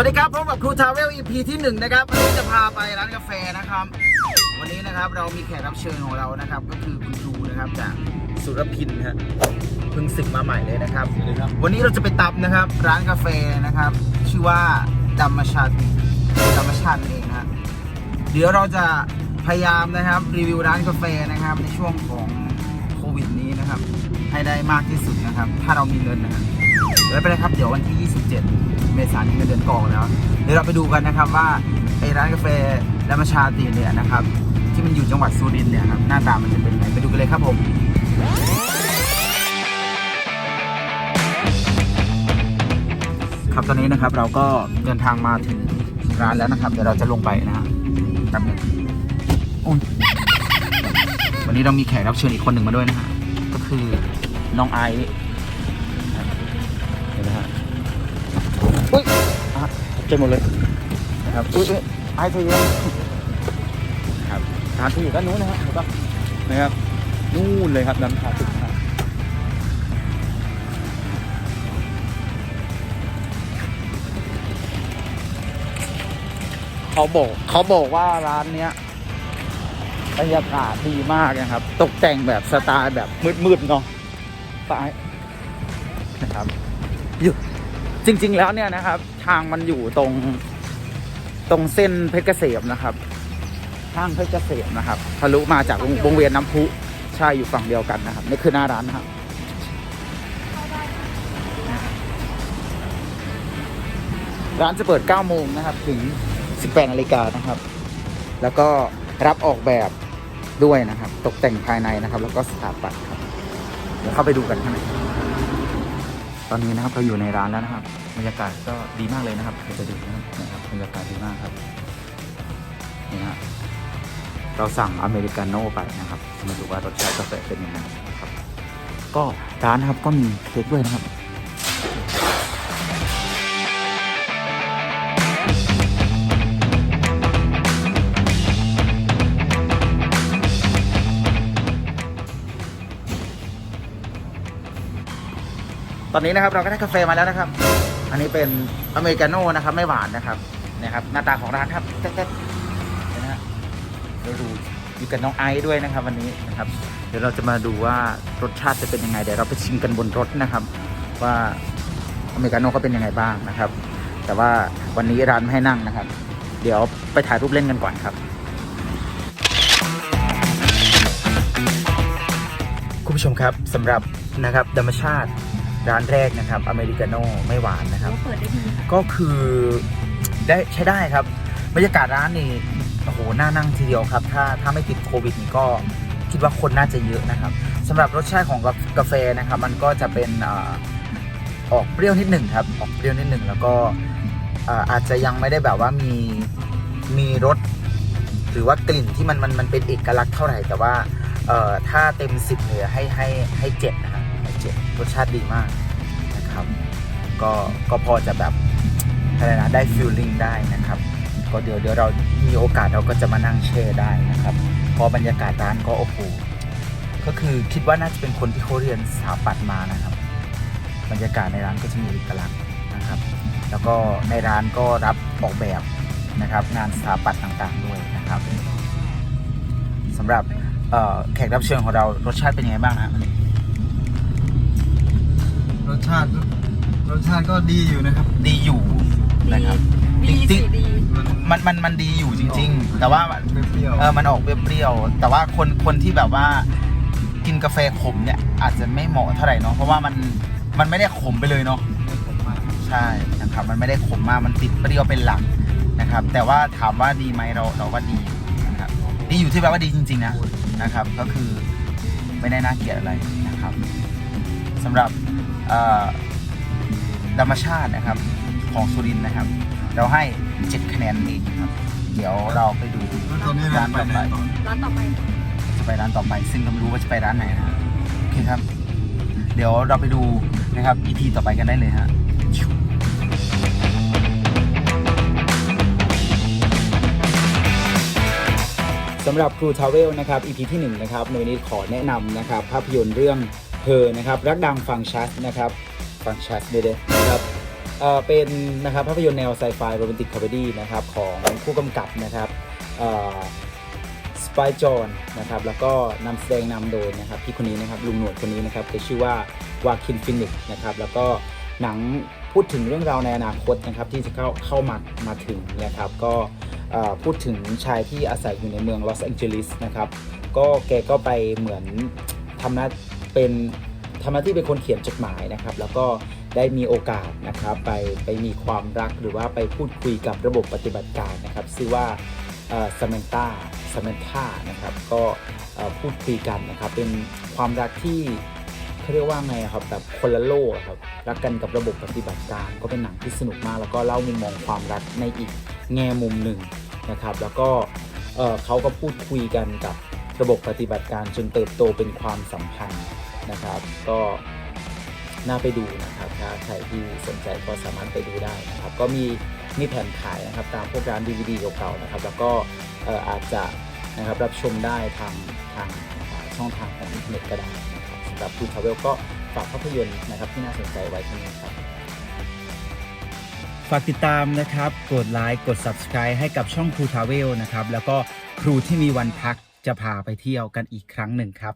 วัสดีครับพบกับครูทาวเวล EP ที่หนึ่งนะครับวันนี้จะพาไปร้านกาแฟนะครับ วันนี้นะครับเรามีแขกรับเชิญของเรานะครับ ก็คือคุณครูนะครับจากสุรพินฮะเพิ่งศึกมาใหม่เลยนะครับ วันนี้เราจะไปตับนะครับ ร้านกาแฟนะครับ ชื่อว่าดัมมชาติดัมมชาติเองนะฮะเดี๋ยวเราจะพยายามนะครับรีวิวร้านกาแฟนะครับ ในช่วงของโควิดนี้นะครับ ให้ได้มากที่สุดนะครับ ถ้าเรามีเงินนะครับเดี๋ยวไปเลยครับเดี๋ยววันที่ 27 เมษายนเงินเดือนกองแล้ว เดี๋ยวเราไปดูกันนะครับว่าไอ้ร้านกาแฟและมาชาตีเนี่ยนะครับ ที่มันอยู่จังหวัดสุรินทร์เนี่ยครับหน้าตามันจะเป็นยังไงไปดูกันเลยครับผมครับตอนนี้นะครับเราก็เดินทางมาถึงร้านแล้วนะครับ เดี๋ยวเราจะลงไปนะฮะแป๊บนึงอุ๊ยวันนี้เรามีแขกรับเชิญอีกคนหนึ่งมาด้วยนะฮะก็คือน้องไอซ์ อุ้ยอะเจ็บหมดเลยนะครับอุ้ยอุ้ยไอ้ตัวเองครับทานที่อยู่ด้านนู้นนะฮะเห็นปะนะครับนู่นเลยครับนำทางตึกครับเขาบอกเขาบอกว่าร้านเนี้ยบรรยากาศดีมากนะครับ ตกแต่งแบบสไตล์แบบมืดๆเนาะไปนะครับอยู่ จริง ๆ แล้วเนี่ยนะครับ ทางมันอยู่ตรง ตรงเส้นเพชรเกษมนะครับทางเพชรเกษมนะครับทะลุมาจากวงวงเวียนน้ำพุใช่อยู่ฝั่งเดียวกันนะครับนี่คือหน้าร้านนะครับร้านจะเปิด 9 โมงนะครับ ถึง 18นาฬิกานะครับ แล้วก็รับออกแบบด้วยนะครับ ตกแต่งภายในนะครับ แล้วก็สถาปัตย์ครับ เดี๋ยวเข้าไปดูกันข้างใน ตอนนี้นะครับเราอยู่ในร้านแล้วนะครับบรรยากาศก็ดีมากเลยนะครับเราจะดูนะครับนะครับบรรยากาศดีมากครับนี่ฮะเราสั่งอเมริกาโน่ไปนะครับมาดูว่ารสชาติกาแฟเป็นยังไงนะครับก็ร้านนะครับก็มีเค้กด้วยนะครับ อนนี้นะครับเราก็ได้กาแฟมาแล้วนะครับ อันนี้เป็นอเมริกาโน่นะครับ ไม่หวานนะครับนะครับ หน้าตาของร้านครับแต๊ดๆนะฮะเราดูอยู่กับน้องไอซ์ด้วยนะครับ วันนี้นะครับ เดี๋ยวเราจะมาดูว่ารสชาติจะเป็นยังไงเดี๋ยวเราไปชิมกันบนรถนะครับ ว่าอเมริกาโน่เขาเป็นยังไงบ้างนะครับ แต่ว่าวันนี้ร้านไม่ให้นั่งนะครับ เดี๋ยวไปถ่ายรูปเล่นกันก่อนครับคุณผู้ชมครับสำหรับนะครับธรรมชาติ ร้านแรกนะครับอเมริกาโน่ไม่หวานนะครับ เปิดได้ดีค่ะก็คือได้ใช้ได้ครับบรรยากาศร้านนี่โอ้โหน่านั่งทีเดียวครับ ถ้าถ้าไม่ติดโควิดนี่ก็คิดว่าคนน่าจะเยอะนะครับสำหรับรสชาติของกาแฟนะครับ มันก็จะเป็นอาออกเปรี้ยวนิดหนึ่งครับ ออกเปรี้ยวนิดหนึ่งแล้วก็อ่าอาจจะยังไม่ได้แบบว่ามีมีรสหรือว่ากลิ่นที่มันมันมันเป็นเอกลักษณ์เท่าไหร่แต่ว่าเอ่อถ้าเต็มสิบเลยให้ให้ให้เจ็ดนะครับ จ็ดรสชาติดีมากนะครับ ก็ก็พอจะแบบอะไรนะได้ฟิลลิ่งได้นะครับ ก็เดี๋ยวเดี๋ยวเรามีโอกาสเราก็จะมานั่งแช่ได้นะครับเพอบรรยากาศร้านก็โอ้โหก็คือคิดว่าน่าจะเป็นคนที่เขาเรียนสถาปัตย์มานะครับ บรรยากาศในร้านก็จะมีเอกลักษณ์นะครับ แล้วก็ในร้านก็รับออกแบบนะครับ งานสถาปัตย์ต่างๆด้วยนะครับสำหรับแขกรับเชิญของเรารสชาติเป็นยังไงบ้างนะวัน รสชาติรสชาติก็ดีอยู่นะครับ ดีอยู่นะครับดีจริสิงดีมันมันมันดีอยู่จริง ๆ แต่ว่าเปรี้ยวๆเออมันออกเปรี้ยวๆแต่ว่าคนคนที่แบบว่า กินกาแฟขมเนี่ย อาจจะไม่เหมาะเท่าไหร่เนาะเพราะว่ามันมันไม่ได้ขมไปเลยเนาะ ผมมากใช่นะครับมันไม่ได้ขมมากมันติดเปรี้ยวเป็นหลักนะครับ แต่ว่าถามว่าดีไหมเราเราว่าดีนะครับดีอยู่ที่แบบว่าดีจริง ๆ นะนะครับ ก็คือไม่ได้น่าเกลียดอะไรนะครับสำหรับเอ่อ ธรรมชาตินะครับของสุรินทร์นะครับ เราให้ 7 คะแนนเองครับ เดี๋ยวเราไปดูแล้วตอนนี้เราไปไหนต่อร้านต่อไปจะไปร้านต่อไป ซึ่งเราไม่รู้ว่าจะไปร้านไหนนะโอเคครับ เดี๋ยวเราไปดูนะครับ EP ต่อไปกันได้เลยฮะสำหรับครูทาวเวลนะครับ EP ที่1นะครับในวันนี้ขอแนะนำนะครับภาพยนตร์เรื่อง เธอนะครับรักดังฟังชัสนะครับฟังชัสเด้ๆนะครับเอ่อเป็นนะครับภาพยนตร์แนวไซไฟโรแมนติกคอมเมดี้นะครับของผู้กำกับนะครับสไปจอนนะครับแล้วก็นำแสดงนำโดยนะครับพี่คนนี้นะครับลุงหนวดคนนี้นะครับจะชื่อว่าวาคินฟินิกนะครับแล้วก็หนังพูดถึงเรื่องราวในอนาคตนะครับที่จะเข้าเข้ามามาถึงนะครับก็พูดถึงชายที่อาศัยอยู่ในเมืองลอสแองเจลิสนะครับก็แกก็ไปเหมือนทำหน้า เป็นทำหน้าที่เป็นคนเขียนจดหมายนะครับ แล้วก็ได้มีโอกาสนะครับไปไปมีความรักหรือว่าไปพูดคุยกับระบบปฏิบัติการนะครับชื่อว่าสม a นต a าสม a น t านะครับก็พูดคุยกันนะครับเป็นความรักที่เขาเรียกว่าไงครับแบบคนละโลกครับรักกันกับระบบปฏิบัติการ ก็เป็นหนังที่สนุกมาก แล้วก็เล่ามุมมองความรักในอีกแง่มุมหนึ่งนะครับ แล้วก็เขาก็พูดคุยกันกับระบบปฏิบัติการจนเติบโตเป็นความสัมพันธ์ นะครับ ก็น่าไปดูนะครับถ้าใครที่สนใจก็สามารถไปดูได้นะครับ ก็มีมีแผ่นขายนะครับตามพวกร้าน DVD เก่าๆนะครับ แล้วก็อาจจะนะครับรับชมได้ทางทางช่องทางของอินเทอร์เน็ตก็ได้นะครับสำหรับคุณทาวเวลก็ฝากภาพยนตร์นะครับที่น่าสนใจไว้ที่นี่ครับ ฝากติดตามนะครับ กดไลค์กด Subscribe ให้กับช่องครูทราเวลนะครับ แล้วก็ครูที่มีวันพักจะพาไปเที่ยวกันอีกครั้งหนึ่งครับ